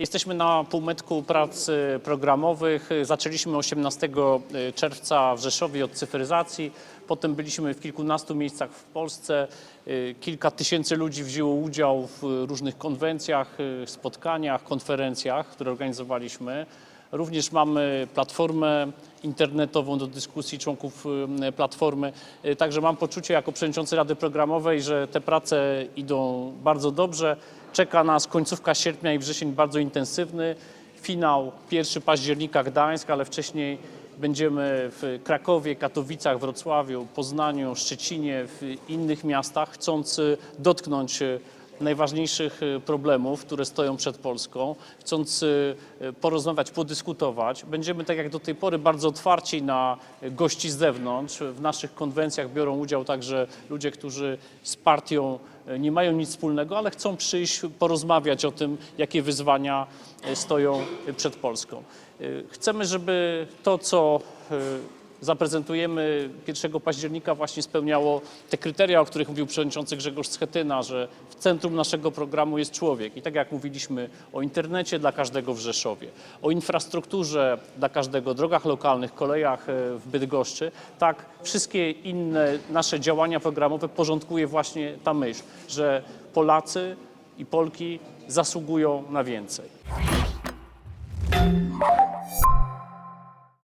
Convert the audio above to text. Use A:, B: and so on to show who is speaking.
A: Jesteśmy na półmetku prac programowych. Zaczęliśmy 18 czerwca w Rzeszowie od cyfryzacji. Potem byliśmy w kilkunastu miejscach w Polsce. Y, Kilka tysięcy ludzi wzięło udział w różnych konwencjach, y, spotkaniach, konferencjach, które organizowaliśmy. Również mamy platformę internetową do dyskusji członków platformy. Y, Także mam poczucie jako przewodniczący Rady Programowej, że te prace idą bardzo dobrze. Czeka nas końcówka sierpnia i wrzesień bardzo intensywny. Finał 1 października Gdańsk, ale wcześniej będziemy w Krakowie, Katowicach, Wrocławiu, Poznaniu, Szczecinie, w innych miastach, chcąc y, dotknąć y, najważniejszych y, problemów, które stoją przed Polską, chcąc y, y, porozmawiać, podyskutować. Będziemy, tak jak do tej pory, bardzo otwarci na gości z zewnątrz. W naszych konwencjach biorą udział także ludzie, którzy z partią nie mają nic wspólnego, ale chcą przyjść, porozmawiać o tym, jakie wyzwania stoją przed Polską. Chcemy, żeby to, co zaprezentujemy 1 października właśnie spełniało te kryteria, o których mówił przewodniczący Grzegorz Schetyna, że w centrum naszego programu jest człowiek. I tak jak mówiliśmy o internecie dla każdego w Rzeszowie, o infrastrukturze dla każdego, drogach lokalnych, kolejach e, w Bydgoszczy, tak wszystkie inne nasze działania programowe porządkuje właśnie ta myśl, że Polacy i Polki zasługują na więcej.